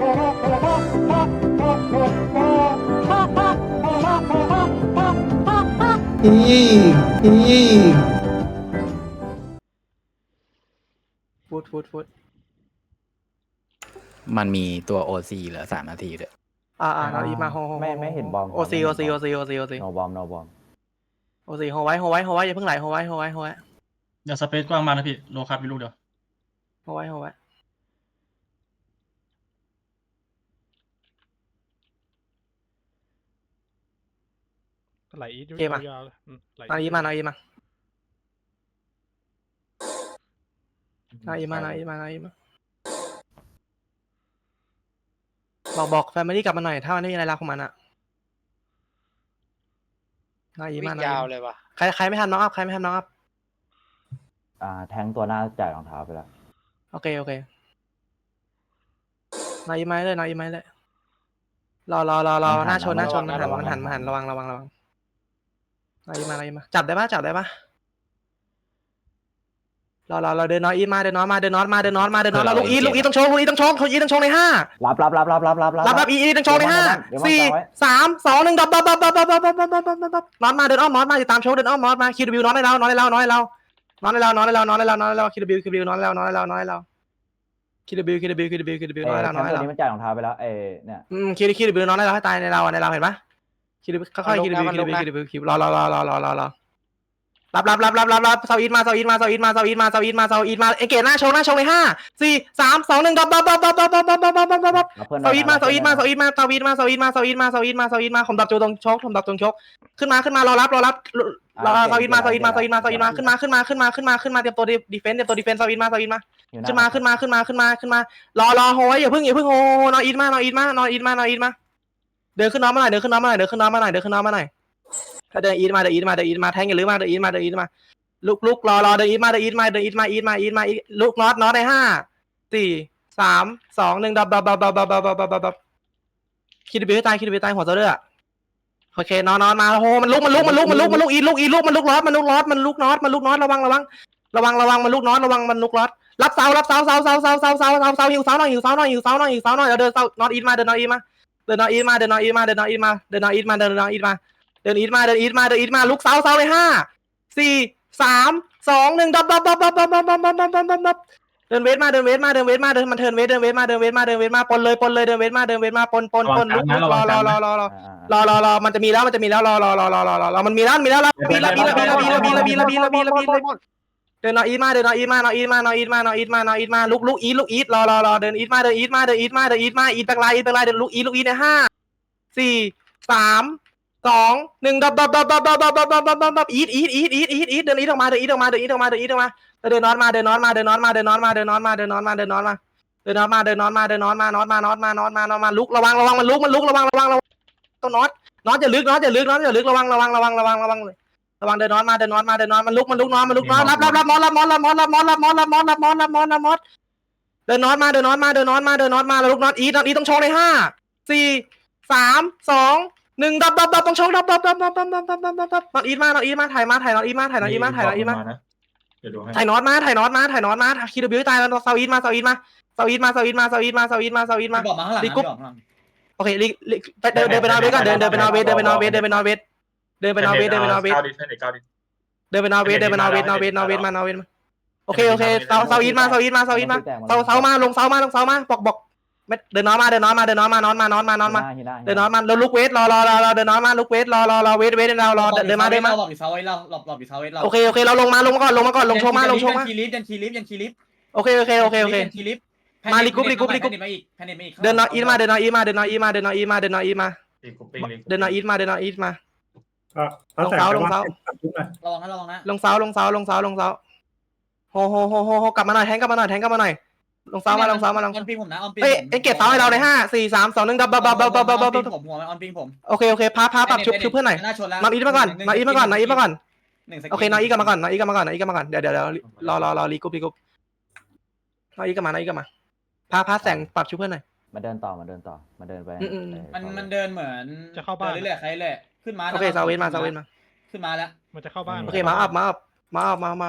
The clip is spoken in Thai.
อีอีฟูดฟูดฟูดมันมีตัว OC เหลือสามนาทีด้วยอ่าอ่าเราอีมาโฮโฮไม่ไม่เห็นบอมโอซีโอซีโอซีโอซีโอซีโนบอมโนบอมโอซีโฮไว้โฮไว้โฮไว้อย่าเพิ่งไหลโฮไว้โฮไว้โฮไว้เดี๋ยวสเปซกว้างมากนะพี่โลคัสมีลูกเดียวโฮไว้โฮไว้ ไหลอีทอยู่ยาวๆเลยอืมไหลนาอีมานาอีมานาอีมานาอีมานาอีมาบอกบอกแฟมิลี่กลับมาหน่อย ถ้ามันไม่มีอะไรรักของมันอะนาอีวิ่มางนาอียาวมาเลยว่ะใครใครไม่ทันน้องอัพใครไม่ทันน้องอัพอ่า แทงตัวหน้าจ่ายรองเท้าไปแล้ว โอเคโอเคนาอีมาเลยนาอีมาเลยรอรอรอรอหน้าชนหน้าชนมันหันมันหันมันหันระวังระวังระวัง นาอีมานาอีมาจับได้ปะจับได้ปะรอรอรอเดินน้อยอีทมาเดินน้อยมาเดินน้อยมาเดินน้อยมาเดินน้อยเราลูกอีทลูกอีทต้องโชว์ลูกอีทต้องโชว์ลูกอีทต้องโชว์ในห้ารับรับรับรับรับรับรับรับอีอีต้องโชว์ในห้าเดี๋ยวมันสี่เดี๋ยวมันสามสองหนึ่งดับดับดับดับดับดับดับดับดับดับดับดับน็อตมาเดินอ้อมน็อตมาติดตามโชว์เดินอ้อมน็อตมาคิวบิวน็อตให้เราน็อตให้เราน็อตให้เราน็อตให้เราน็อตให้เราน็อตให้เราน็อตให้เราคิวบิวคิวบิวน็อตให้เราน็อตให้เราน็อตให้เราคิวบิวคิวบิวคิวบิวคิวบิวเอ้น็อตยให้เราแทน็อตให้เรางตัวนี้มันจ่ายรองเท้าไปแล้วเอ้ยเนี่ยอืมคิวคิวบิวน็อตให้เราให้ตายในเราในเราเห็นปะ คิวบิวค่อยๆคิวบิวคิวบิวคิวบิวคิวรอรอรอรอรอรอรอรับรับรับรับรับรับเซาอีทมาเซาอีทมาเซาอีทมาเซาอีทมาเซาอีทมาเซาอีทมาเอเกตหน้าโชว์หน้าโชว์ในห้าสี่สามสองหนึ่งดับดับดับดับดับดับดับดับดับดับดับรับเพื่อนสวีทมาสวีทมาสวีทมาสวีทมาสวีทมาสวีทมาสวีทมาสวีทมาผมดับจูตรงชกผมดับตรงชกขึ้นมาขึ้นมารอรับรอรับรอสวีทมาสวีทมาสวีทมาสวีทมาขึ้นมาขึ้นมาขึ้นมาขึ้นมาขึ้นมาเตรียมตัวดีเฟนต์เตรียมตัวดีเฟนต์สวีทมาสวีทมาขึ้นมาขึ้นมาขึ้นมาขึ้นมาขึ้นมารอรอโหยอย่าเพิ่งอย่าเพิ่งโหนอนอีทมานอนอีทมานอนอีทมานอนอีทมา เดินขึ้นน้องมาหน่อยเดินขึ้นน้องมาหน่อยเดินขึ้นน้องมาหน่อยเดินขึ้นน้องมาหน่อยถ้าเดินอีทมาเดินอีทมาเดินอีทมาแทงอย่าลืมมาเดินอีทมาเดินอีทมา ลุกลุกรอรอเดินอีทมาเดินอีทมาเดินอีทมาอีทมาอีทมาลุกน็อตน็อตในห้าสี่สามสองหนึ่งดับดับดับดับดับดับดับดับดับคิดบิวตายคิดบิวตายหัวเสือเด้อโอเคนอนนอนมาโอ้มันลุกมันลุกมันลุกมันลุกมันลุกอีลุกอีลุกมันลุกน็อตมันลุกน็อตมันลุกน็อตมันลุกน็อตระวังระวังระวังระวังมันลุกน็อตระวังมันลุกน็อตรับเสารับเสาเสาเสาเสาเสาเสาเสาเสาหิวเสาหน่อยหิวเสาหน่อยหิวเสาหน่อยหิวเสาหน่อยเดินเสาน็อตอีทมาเดินน็อตอีทมา ดินนอตอีทมาเดินนอตอีทมาเดินนอตอีทมาเดินนอตอีทมาเดินนอตอีทมาเดินอีทมาเดินอีทมาเดินอีทมาลุกเสาเสาเลยห้าสี่สามสองหนึ่งดับดับดับดับดับดับดับดับดับดับดับเดินเวทมาเดินเวทมาเดินเวทมาเดินมันเทินเวทเดินเวทมาเดินเวทมาเดินเวทมาปนเลยปนเลยเดินเวทมาเดินเวทมาปนปนปนลุกรอรอรอรอรอรอรอรอมันจะมีแล้วมันจะมีแล้วรอรอรอรอรอรอมันมีแล้วมีแล้วบีละบีละบีละบีละบีละบีละบีละบีละบีละ เดินนออีทมาเดินนออีทมานออีทมานออีทมานออีทมานออีทมาลุกลุกอีทลุกอีทรอรอรอเดินอีทมาเดินอีทมาเดินอีทมาเดินอีทมาอีทแบกไลอีทแบกไลเดินลุกอีทลุกอีทในห้าสี่สามสองหนึ่งดับดับดับดับดับดับดับดับดับดับดับอีทอีทอีทอีทอีทอีทเดินอีทออกมาเดินอีทออกมาเดินอีทออกมาเดินอีทออกมาเดินนอนมาเดินนอนมาเดินนอนมาเดินนอนมาเดินนอนมาเดินนอนมาเดินนอนมาเดินนอนมาเดินนอนมาเดินนอนมานอนมานอนมานอนมานอนมาลุกระวังระวังมันลุกมันลุกระวังระวังระวังต้องนอนนอนจะลึกนอนจะลึกนอนจะลึกระวังระวังระวังระวังระวังเลย ระวังเดินนอนมาเดินนอนมาเดินนอนมันลุกมันลุกนอนมันลุกนอนรับรับรับมอนรับมอนรับมอนรับมอนรับมอนรับมอนรับมอนรับมอนรับมอนเดินนอนมาเดินนอนมาเดินนอนมาเดินนอนมาแล้วลุกนอนอีนอนอีต้องโชว์ในห้าสี่สามสองหนึ่งดับดับดับต้องโชว์ดับดับดับดับดับดับดับดับดับนอนอีมานอนอีมาถ่ายมาถ่ายนอนอีมาถ่ายนอนอีมาถ่ายนอนอีมานะเดี๋ยวดูให้ถ่ายน็อตมาถ่ายน็อตมาถ่ายน็อตมาคิดบิวตายแล้วเซาอีทมาเซาอีทมาเซาอีทมาเซาอีทมาเซาอีทมาเซาอีทมาเซาอีทมาบอกมาข้างหลังลินะกุ๊บบอกข้างหลังโอเคลิลิไปเดินเดินไปนอร์เวย์ก่อนเดินเดินไปนอร์เวย์เดินไปนอร์เวย์เดินไปนอร์เวย์ เดินไปนอร์เวย์เดินไปนอร์เวย์เก้าดิสเก้าดิสเดินไปนอร์เวย์เดินไปนอร์เวย์นอร์เวย์นอร์เวย์มานอร์เวย์มาโอเคโอเคเซาเซาอีทมาเซาอีทมาเซาอีทมาเซาเซามาลงเซามาลงเซามาบอกบอกเดินน็อตมาเดินน็อตมาเดินน็อตมานอนมานอนมานอนมาเดินน็อตมาแล้วลุกเวทรอรอรอรอเดินน็อตมาลุกเวทรอรอรอเวทเวทเรารอเดินมาเดินมาหลบอยู่เซาไว้เราหลบหลบอยู่เซาไว้เราโอเคโอเคเราลงมาลงมาก่อนลงมาก่อนลงโชว์มาลงโชว์มายันคีลิฟยันคีลิฟยันคีลิฟโอเคโอเคโอเคโอเคยันคีลิฟมาลิกุ๊บลิกุ๊บลิกุ๊บแพนเน็ตมาอีกแพนเน็ตมาอีกเดินน็อตอีทมาเดินน็อตอีทมาเดินน็อตอีทมาเดินน็อตอีทมาเดินน็อตอีทมาตีกุ๊ปปิ้งเดินน็อตอีทมาเดินน็อตอีทมา ก็ลงเสาลงเสา ระวังนะระวังนะลงเสาลงเสาลงเสาลงเสาโฮโฮโฮโฮโฮกลับมาหน่อยแทงกลับมาหน่อยแทงกลับมาหน่อยลงเสามาลงเสามาลงออนปิงผมนะออนปิงเอ้ยเอ็งเก็บเสาให้เราในห้าสี่สามสองหนึ่งดับดับดับดับดับดับดับออนปิดังบผมหัวมันออนปิงผมโอเคโอเคพาพาปรับชุบชุบเพื่อนหน่อยหน้าชนแล้วนอนอีทมาก่อนนอนอีทมาก่อนนอนอีทมาก่อนหนึ่งสกิลโอเคนอนอีทกลับมาก่อนนอนอีทกลับมาก่อนนอนอีทกลับมาก่อนเดี๋ยวเดี๋ยวเดี๋ยวรอรอรอรีกุ๊บรีกุ๊บนอนอีทกลับมานอนอีทกลับมาพาพาแสงปรับชุบเพื่อนหน่อย มาเดินต่อมาเดินต่อมาเดินไปอืมอืมมันมันเดินเหมือนจะเข้าบ้าน ดินเรื่อยๆใครเรื่อยๆ ขึ้นมาโอเคเซาเวนมาเซาเวนมา ขึ้นมาแล้วมันจะเข้าบ้านโอเคมาอัพมาอัพมาอัพมามา